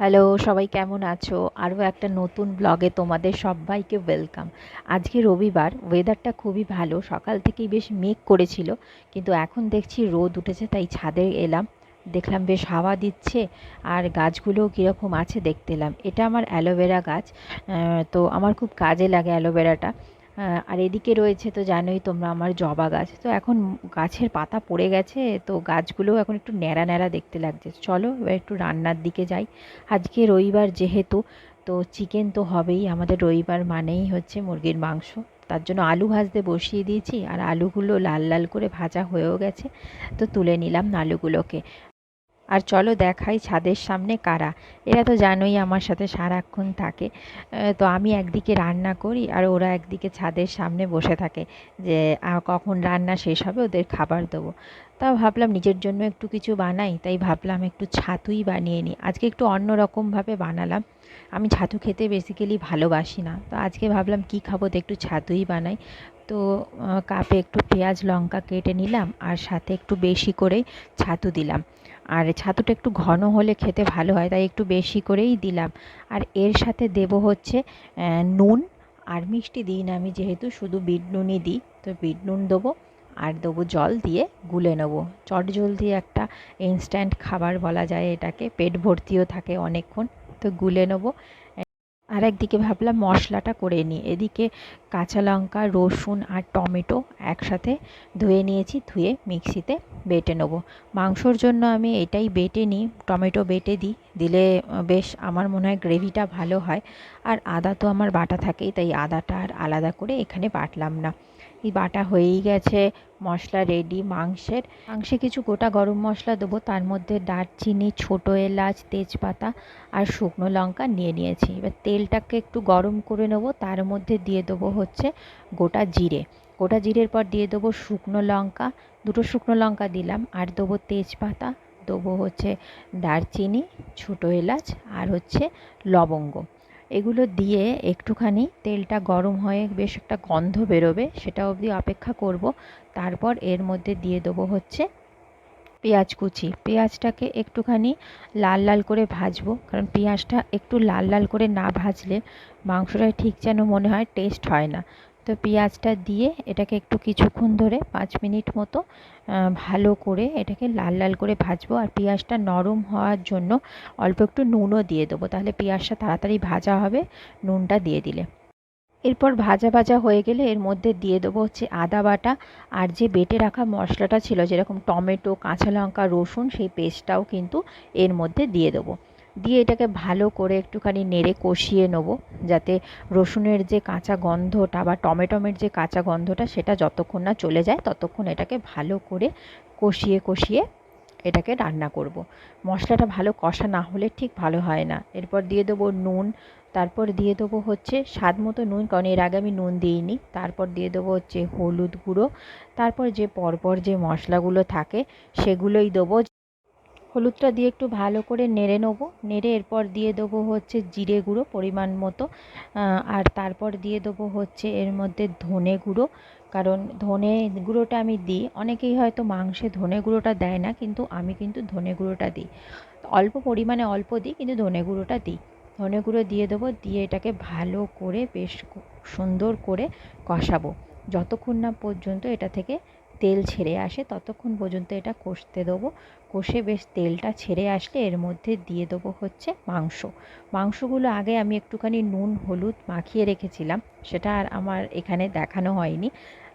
Hello সবাই কেমন আছো? আরও একটা নতুন ব্লগে তোমাদের সবাইকে ওয়েলকাম আজকে রবিবার ওয়েদারটা খুবই ভালো, সকাল থেকেই বেশ মেঘ করেছিল, কিন্তু এখন দেখছি রোদ উঠেছে, তাই ছাদে এলাম। দেখলাম বেশ হাওয়া দিচ্ছে, আর গাছগুলোও কীরকম আছে দেখতে এলাম। এটা আমার অ্যালোভেরা গাছ তো আমার খুব কাজে লাগে অ্যালোভেরাটা আর এদিকে রয়েছে তো জানোই তোমরা আমার জবা গাছ। তো এখন গাছের পাতা পড়ে গেছে, তো গাছগুলো এখন একটু ন্যাড়া ন্যাড়া দেখতে লাগছে। চলো এবার একটু রান্নার দিকে যাই। আজকে রবিবার যেহেতু, তো চিকেন তো হবেই। আমাদের রবিবার মানেই হচ্ছে মুরগির মাংস। তার জন্য আলু ভাজতে বসিয়ে দিয়েছি, আর আলুগুলো লাল লাল করে ভাজা হয়েও গেছে। তো তুলে নিলাম আলুগুলোকে। আর চলো দেখাই ছাদের সামনে কারা। এরা তো জানোই আমার সাথে সারাক্ষণ থাকে। তো আমি একদিকে রান্না করি আর ওরা একদিকে ছাদের সামনে বসে থাকে যে কখন রান্না শেষ হবে, ওদের খাবার দেবো। তা ভাবলাম নিজের জন্য একটু কিছু বানাই, তাই ভাবলাম একটু ছাতুই বানিয়ে নিই। আজকে একটু অন্য রকমভাবে বানালাম। আমি ছাতু খেতে বেসিক্যালি ভালোবাসি না। তো আজকে ভাবলাম কি খাব, তো একটু ছাতুই বানাই। তো কাপে একটু পেঁয়াজ, লঙ্কা কেটে নিলাম আর সাথে একটু বেশি করেই ছাতু দিলাম। আর ছাতুটা একটু ঘন হলে খেতে ভালো হয়, তাই একটু বেশি করেই দিলাম। আর এর সাথে দেব হচ্ছে নুন আর মিষ্টি দিই না আমি যেহেতু শুধু বিট নুনই দিই, তো বিট নুন দেবো আর দেবো জল দিয়ে গুলে নেব। চট জলদি একটা ইনস্ট্যান্ট খাবার বলা যায় এটাকে, পেট ভর্তিও থাকে অনেকক্ষণ, তো গুলে নেব। আর একদিকে ভাবলাম মশলাটা করে নিই। এদিকে কাঁচা লঙ্কা, রসুন আর টমেটো একসাথে ধুয়ে নিয়েছি, ধুয়ে মিক্সিতে বেটে নেব। মাংসর জন্য আমি এটাই বেটে নিই, টমেটো বেটে দিই, দিলে বেশ আমার মনে হয় গ্রেভিটা ভালো হয়। আর আদা তো আমার বাটা থাকেই, তাই আদাটা আর আলাদা করে এখানে বাটলাম না। বাটা হয়েই গেছে। মশলা রেডি মাংসের। মাংসে কিছু গোটা গরম মশলা দেবো। তার মধ্যে দারচিনি, ছোটো এলাচ, তেজপাতা আর শুকনো লঙ্কা নিয়ে নিয়েছি। এবার তেলটাকে একটু গরম করে নেব। তার মধ্যে দিয়ে দেবো হচ্ছে গোটা জিরে। গোটা জিরের পর দিয়ে দেবো শুকনো লঙ্কা। দুটো শুকনো লঙ্কা দিলাম। আর দেবো তেজপাতা। দেবো হচ্ছে দারচিনি, ছোটো এলাচ আর হচ্ছে লবঙ্গ। এগুলো দিয়ে একটুখানি তেলটা গরম হয়ে বেশ একটা গন্ধ বেরোবে, সেটা অবধি অপেক্ষা করব। তারপর এর মধ্যে দিয়ে দেবো হচ্ছে পেঁয়াজ কুচি। পেঁয়াজটাকে একটুখানি লাল লাল করে ভাজবো, কারণ পেঁয়াজটা একটু লাল লাল করে না ভাজলে মাংসটা ঠিক যেন মনে হয় টেস্ট হয় না। তো পেঁয়াজটা দিয়ে এটাকে একটু কিছুক্ষণ ধরে পাঁচ মিনিট মতো ভালো করে এটাকে লাল লাল করে ভাজবো। আর পেঁয়াজটা নরম হওয়ার জন্য অল্প একটু নুনও দিয়ে দেবো। তাহলে পেঁয়াজটা তাড়াতাড়ি ভাজা হবে নুনটা দিয়ে দিলে। এরপর ভাজা ভাজা হয়ে গেলে এর মধ্যে দিয়ে দেবো হচ্ছে আদা বাটা। আর যে বেটে রাখা মশলাটা ছিল, যেরকম টমেটো, কাঁচা লঙ্কা, রসুন, সেই পেস্টটাও কিন্তু এর মধ্যে দিয়ে দেবো। দিয়ে এটাকে ভালো করে একটুখানি নেড়ে কষিয়ে নেব, যাতে রসুনের যে কাঁচা গন্ধটা বা টমেটোমের যে কাঁচা গন্ধটা সেটা যতক্ষণ না চলে যায় ততক্ষণ এটাকে ভালো করে কষিয়ে কষিয়ে এটাকে রান্না করব। মশলাটা ভালো কষা না হলে ঠিক ভালো হয় না এরপর দিয়ে দেবো নুন, তারপর দিয়ে দেবো হচ্ছে স্বাদ মতো নুন, কারণ এর আগে আমি নুন দিইনি তারপর দিয়ে দেবো হচ্ছে হলুদ গুঁড়ো, তারপর যে পরপর যে মশলাগুলো থাকে সেগুলোই দেবো হলুদটা দিয়ে একটু ভালো করে নেড়ে নেব। নেড়ে এরপর দিয়ে দেবো হচ্ছে জিরে গুঁড়ো পরিমাণ মতো। আর তারপর দিয়ে দেবো হচ্ছে এর মধ্যে ধনে গুঁড়ো। কারণ ধনে গুঁড়োটা আমি দিই। অনেকেই হয়তো মাংসে ধনে গুঁড়োটা দেয় না, কিন্তু আমি কিন্তু ধনে গুঁড়োটা দিই। অল্প পরিমাণে অল্প দিই, কিন্তু ধনে গুঁড়োটা দিই। ধনে গুঁড়ো দিয়ে দেবো, দিয়ে এটাকে ভালো করে বেশ সুন্দর করে কষাবো। যতক্ষণ না পর্যন্ত এটা থেকে তেল ছেড়ে আসে, ততক্ষণ পর্যন্ত এটা কষতে দেবো। কষে বেশ তেলটা ছেড়ে আসলে এর মধ্যে দিয়ে দেবো হচ্ছে মাংস। মাংসগুলো আগে আমি একটুখানি নুন, হলুদ মাখিয়ে রেখেছিলাম। সেটা আর আমার এখানে দেখানো হয়নি।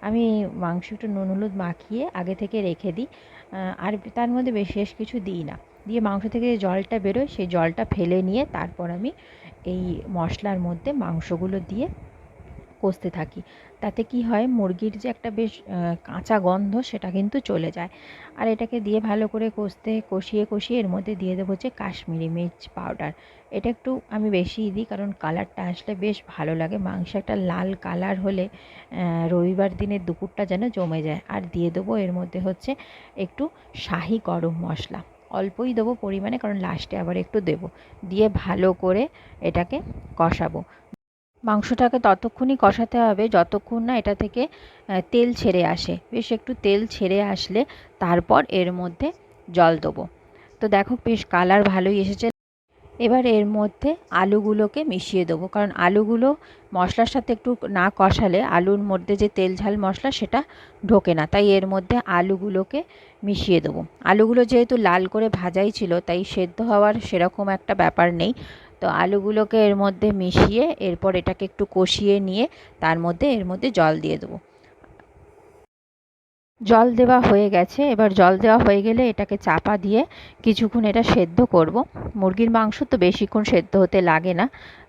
আমি মাংস একটু নুন, হলুদ মাখিয়ে আগে থেকে রেখে দিই। আর তার মধ্যে বিশেষ কিছু দিই না। দিয়ে মাংস থেকে যে জলটা বেরোয় সেই জলটা ফেলে নিয়ে তারপর আমি এই মশলার মধ্যে মাংসগুলো দিয়ে কষতে থাকি। তাতে কি হয়? মুরগির যে একটা বেশ কাঁচা গন্ধ সেটা কিন্তু চলে যায়। আর এটাকে দিয়ে ভালো করে কষতে, কষিয়ে কষিয়ে এর মধ্যে দিয়ে দেবো হচ্ছে কাশ্মীরি মির্চ পাউডার। এটা একটু আমি বেশিই দিই কারণ কালারটা আসলে বেশ ভালো লাগে। মাংস একটা লাল কালার হলে রবিবার দিনের দুপুরটা যেন জমে যায়। আর দিয়ে দেবো এর মধ্যে হচ্ছে একটু শাহি গরম মশলা। অল্পই দেবো পরিমাণে কারণ লাস্টে আবার একটু দেবো। দিয়ে ভালো করে এটাকে কষাবো। মাংসটাকে ততক্ষণই কষাতে হবে, যতক্ষণ না এটা থেকে তেল ছেড়ে আসে। বেশ একটু তেল ছেড়ে আসলে তারপর এর মধ্যে জল দেবো। তো দেখো বেশ কালার ভালোই এসেছে। এবার এর মধ্যে আলুগুলোকে মিশিয়ে দেবো। কারণ আলুগুলো মশলার সাথে একটু না কষালে আলুর মধ্যে যে তেল ঝাল মশলা সেটা ঢোকে না। তাই এর মধ্যে আলুগুলোকে মিশিয়ে দেবো। আলুগুলো যেহেতু লাল করে ভাজাই ছিল, তাই সেদ্ধ হওয়ার সেরকম একটা ব্যাপার নেই। তো আলুগুলোকে এর মধ্যে মিশিয়ে এরপর এটাকে একটু কষিয়ে নিয়ে তার মধ্যে এর মধ্যে জল দিয়ে দেবো। জল দেওয়া হয়ে গেছে। এবার জল দেওয়া হয়ে গেলে এটাকে চাপা দিয়ে কিছুক্ষণ এটা সেদ্ধ করব। মুরগির মাংস তো বেশিক্ষণ সেদ্ধ হতে লাগে না।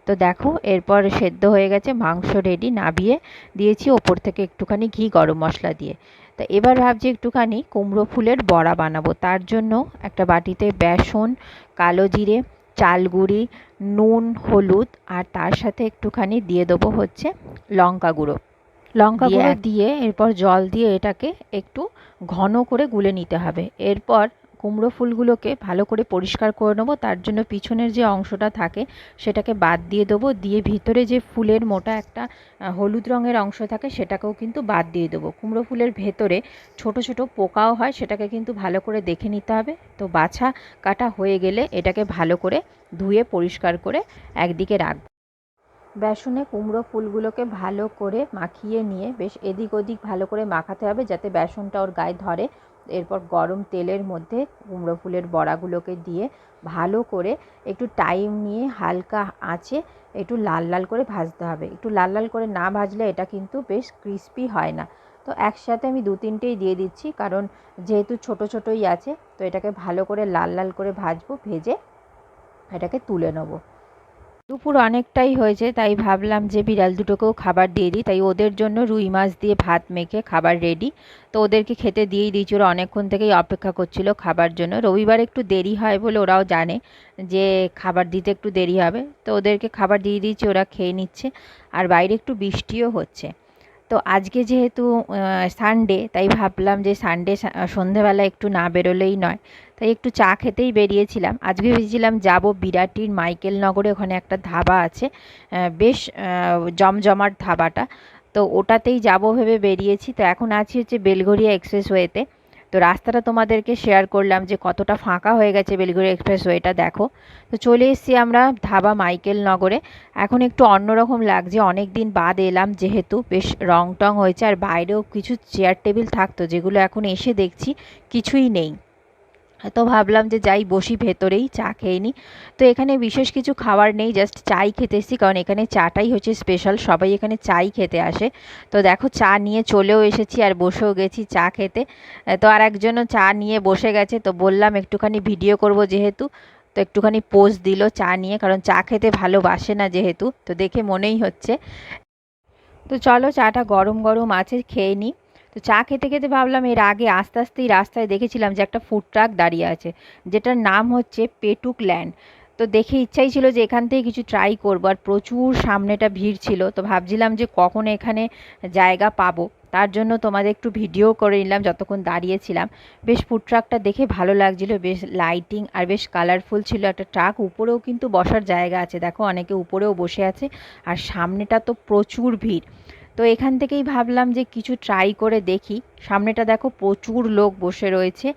তো দেখো, এরপর সেদ্ধ হয়ে গেছে, মাংস রেডি নাবিয়ে দিয়েছি ওপর থেকে একটুখানি ঘি গরম মশলা দিয়ে। তো এবার ভাবছি একটুখানি কুমড়ো ফুলের বড়া বানাবো। তার জন্য একটা বাটিতে বেসন, কালো জিরে চালগুড়ি নুন হলুদ আর তার সাথে একটুখানি দিয়ে দেবো হচ্ছে লঙ্কা গুঁড়ো। লঙ্কা গুঁড়ো দিয়ে এরপর জল দিয়ে এটাকে একটু ঘন করে গুলে নিতে হবে। এরপর কুমড়ো ফুলগুলোকে ভালো করে পরিষ্কার করে নেব, তার জন্য পিছনের যে অংশটা থাকে সেটাকে বাদ দিয়ে দেবো, দিয়ে ভিতরে যে ফুলের মোটা একটা হলুদ রঙের অংশ থাকে সেটাকেও কিন্তু বাদ দিয়ে দেবো। কুমড়ো ফুলের ভেতরে ছোট ছোট পোকাও হয়, সেটাকে কিন্তু ভালো করে দেখে নিতে হবে। তো বাছা কাটা হয়ে গেলে এটাকে ভালো করে ধুয়ে পরিষ্কার করে একদিকে রাখব বেসনে কুমড়ো ফুলগুলোকে ভালো করে মাখিয়ে নিয়ে বেশ এদিক ওদিক ভালো করে মাখাতে হবে, যাতে বেসনটা ওর গায়ে ধরে এরপর গরম তেলের মধ্যে কুমড়ো ফুলের বড়াগুলোকে দিয়ে ভালো করে একটু টাইম নিয়ে হালকা আঁচে একটু লাল লাল করে ভাজতে হবে। একটু লাল লাল করে না ভাজলে এটা কিন্তু বেশ ক্রিস্পি হয় না। তো একসাথে আমি দু তিনটেই দিয়ে দিচ্ছি কারণ যেহেতু ছোট ছোটোই আছে, তো এটাকে ভালো করে লাল লাল করে ভাজবো, ভেজে এটাকে তুলে নেব। দুপুর অনেকটাই হয়েছে, তাই ভাবলাম যে বিড়াল দুটোকেও খাবার দিয়ে দিই। তাই ওদের জন্য রুই মাছ দিয়ে ভাত মেখে খাবার রেডি তো ওদেরকে খেতে দিয়েই দিয়েছি, ওরা অনেকক্ষণ থেকেই অপেক্ষা করছিল খাবার জন্য। রবিবার একটু দেরি হয় বলে ওরাও জানে যে খাবার দিতে একটু দেরি হবে। তো ওদেরকে খাবার দিয়ে দিয়েছি, ওরা খেয়ে নিচ্ছে। আর বাইরে একটু বৃষ্টিও হচ্ছে। তো আজকে যেহেতু সানডে তাই ভাবলাম যে সানডে সন্ধেবেলা একটু না বেরোলেই নয়। তাই একটু চা খেতেই বেরিয়েছিলাম। আজকে ভেবেছিলাম যাব বিরাটির মাইকেল নগরে, ওখানে একটা ধাবা আছে। বেশ জমজমাট ধাবাটা। তো ওটাতেই যাব ভেবে বেরিয়েছি। তো এখন আছি হচ্ছে বেলঘরিয়া এক্সপ্রেসওয়েতে। তো রাস্তাটা তোমাদেরকে শেয়ার করলাম যে কতটা ফাঁকা হয়ে গেছে বেলগুড়ি এক্সপ্রেসওয়েটা, দেখো। তো চলে এসেছি আমরা ধাবা মাইকেল নগরে। এখন একটু অন্যরকম লাগছে। অনেক দিন বাদ এলাম যেহেতু বেশ রং টং হয়েছে, আর বাইরেও কিছু চেয়ার টেবিল থাকতো, যেগুলো এখন এসে দেখছি কিছুই নেই। তো ভাবলাম যে যাই বসি ভেতরেই, চা খেয়ে নিই তো এখানে বিশেষ কিছু খাবার নেই জাস্ট চাই খেতে এসেছি, কারণ এখানে চাটাই হচ্ছে স্পেশাল সবাই এখানে চাই খেতে আসে। তো দেখো চা নিয়ে চলেও এসেছি আর বসেও গেছি চা খেতে। তো আর একজনও চা নিয়ে বসে গেছে, তো বললাম একটুখানি ভিডিও করব যেহেতু। তো একটুখানি পোজ দিল চা নিয়ে, কারণ চা খেতে ভালোবাসে না যেহেতু, তো দেখে মনেই হচ্ছে। তো চলো চাটা গরম গরম আছে, খেয়ে নিই তো চা খেতে খেতে ভাবলাম, এর আগে আস্তে আস্তেই রাস্তায় দেখেছিলাম যে একটা ফুড ট্রাক দাঁড়িয়ে আছে, যেটার নাম হচ্ছে পেটুক ল্যান্ড তো দেখে ইচ্ছাই ছিল যে এখান থেকে কিছু ট্রাই করব, আর প্রচুর সামনেটা ভিড় ছিল। তো ভাবছিলাম যে কখন এখানে জায়গা পাবো, তার জন্য তোমাদের একটু ভিডিও করে নিলাম যতক্ষণ দাঁড়িয়েছিলাম। বেশ ফুড ট্রাকটা দেখে ভালো লাগছিল, বেশ লাইটিং আর বেশ কালারফুল ছিল। একটা ট্রাক উপরেও কিন্তু বসার জায়গা আছে, দেখো অনেকে উপরেও বসে আছে, আর সামনেটা তো প্রচুর ভিড়। তো এখান থেকেই ভাবলাম যে কিছু ট্রাই করে দেখি। সামনেটা দেখো প্রচুর লোক বসে রয়েছে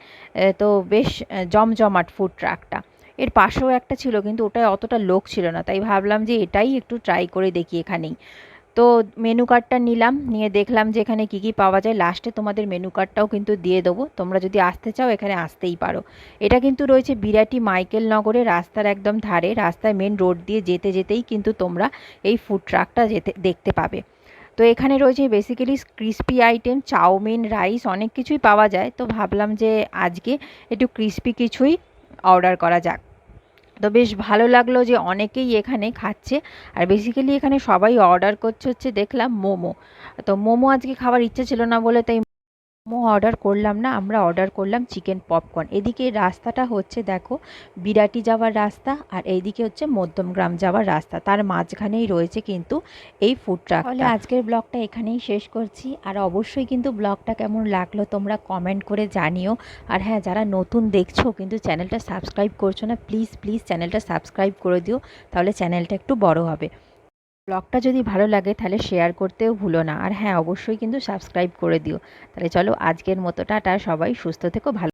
তো বেশ জমজমাট ফুড ট্রাকটা এর পাশেও একটা ছিল কিন্তু ওটায় অতটা লোক ছিল না, তাই ভাবলাম যে এটাই একটু ট্রাই করে দেখি এখানেই। তো মেনু কার্ডটা নিলাম, নিয়ে দেখলাম যে এখানে কী কী পাওয়া যায়। লাস্টে তোমাদের মেনু কার্ডটাও কিন্তু দিয়ে দেবো। তোমরা যদি আসতে চাও এখানে আসতেই পারো। এটা কিন্তু রয়েছে বিরাটি মাইকেল নগরে, রাস্তার একদম ধারে, রাস্তায় মেন রোড দিয়ে যেতে যেতেই কিন্তু তোমরা এই ফুড ট্রাকটা যেতে, দেখতে পাবে। তো এখানে রয়েছে basically crispy item chow mein rice অনেক কিছুই পাওয়া যায়। তো ভাবলাম যে আজকে একটু ক্রিস্পি কিছুই অর্ডার করা যাক। তো বেশ ভালো লাগল যে অনেকেই এখানে খাচ্ছে। আর বেসিক্যালি এখানে সবাই অর্ডার করছে হচ্ছে দেখলাম মোমো। তো মোমো আজকে খাবার ইচ্ছে ছিল না বলে তাই মোমো অর্ডার করলাম না আমরা অর্ডার করলাম চিকেন পপকর্ন এদিকে রাস্তাটা হচ্ছে দেখো বিরাটি যাওয়ার রাস্তা আর এইদিকে হচ্ছে মধ্যমগ্রাম যাওয়ার রাস্তা। তার মাঝখানেই রয়েছে কিন্তু এই ফুড ট্রাক তাহলে আজকের ব্লগটা এখানেই শেষ করছি। আর অবশ্যই কিন্তু ব্লগটা কেমন লাগল তোমরা কমেন্ট করে জানিও। আর হ্যাঁ যারা নতুন দেখছ কিন্তু চ্যানেলটা সাবস্ক্রাইব করছ না প্লিজ প্লিজ চ্যানেলটা সাবস্ক্রাইব করে দিও। তাহলে চ্যানেলটা একটু বড় হবে। ব্লগটা যদি ভালো লাগে তাহলে শেয়ার করতেও ভুলো না। আর হ্যাঁ অবশ্যই কিন্তু সাবস্ক্রাইব করে দিও। তাহলে চলো আজকের মতো, টাটা, সবাই সুস্থ থেকো, ভালো